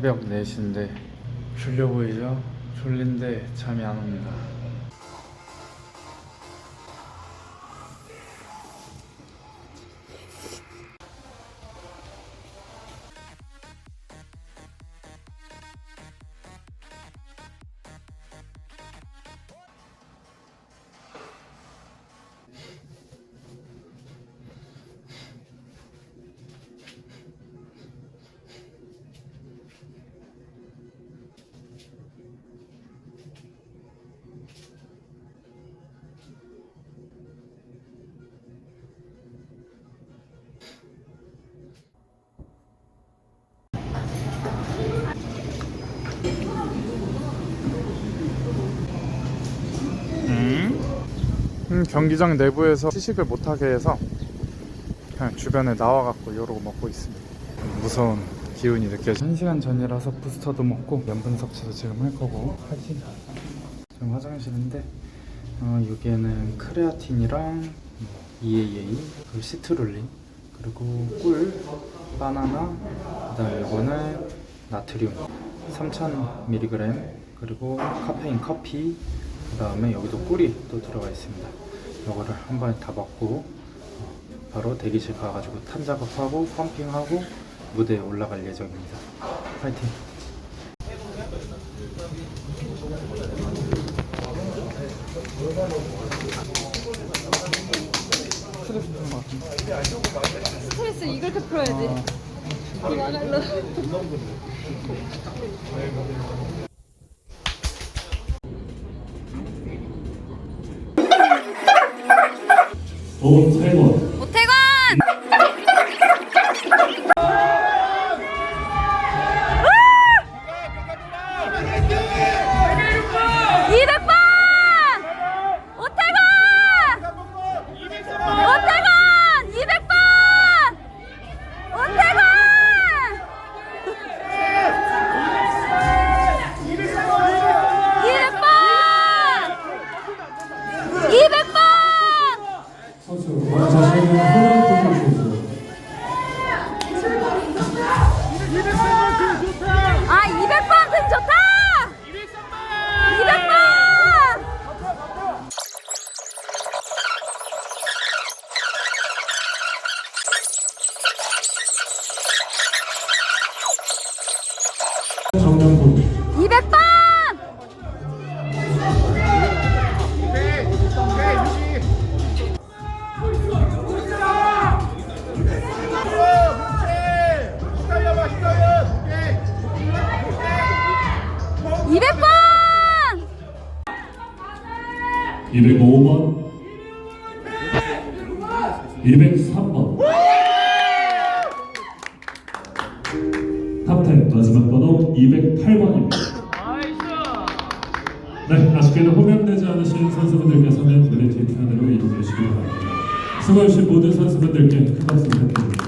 새벽 4시인데 졸려 보이죠? 졸린데 잠이 안 옵니다. 음, 경기장 내부에서 시식을 못하게 해서 그냥 주변에 나와갖고 이러고 먹고 있습니다. 무서운 기운이 느껴져. 1시간 전이라서 부스터도 먹고 염분 섭취도 지금 할 거고. 지금 화장실인데 어, 여기에는 크레아틴이랑 EAA 그리고 시트룰린 그리고 꿀, 바나나 그다음에 이거는 나트륨 3000mg 그리고 카페인 커피 그 다음에 여기도 꿀이 또 들어가 있습니다. 이거를 한 번에 다 먹고 어, 바로 대기실 가가지고 탄 작업하고 펌핑하고 무대에 올라갈 예정입니다. 파이팅! 스트레스 푸는 것 같은데. 스트레스 이렇게 풀어야지. 이만할로. ボール最後 200번! 205번 205번! 203번 탑10 마지막 번호 208번입니다 네 아쉽게도 호명되지 않으신 선수분들께서는 무대 뒤편으로 이동해 주시기 바랍니다 수고해주신 모든 선수분들께 큰 박수 부탁드립니다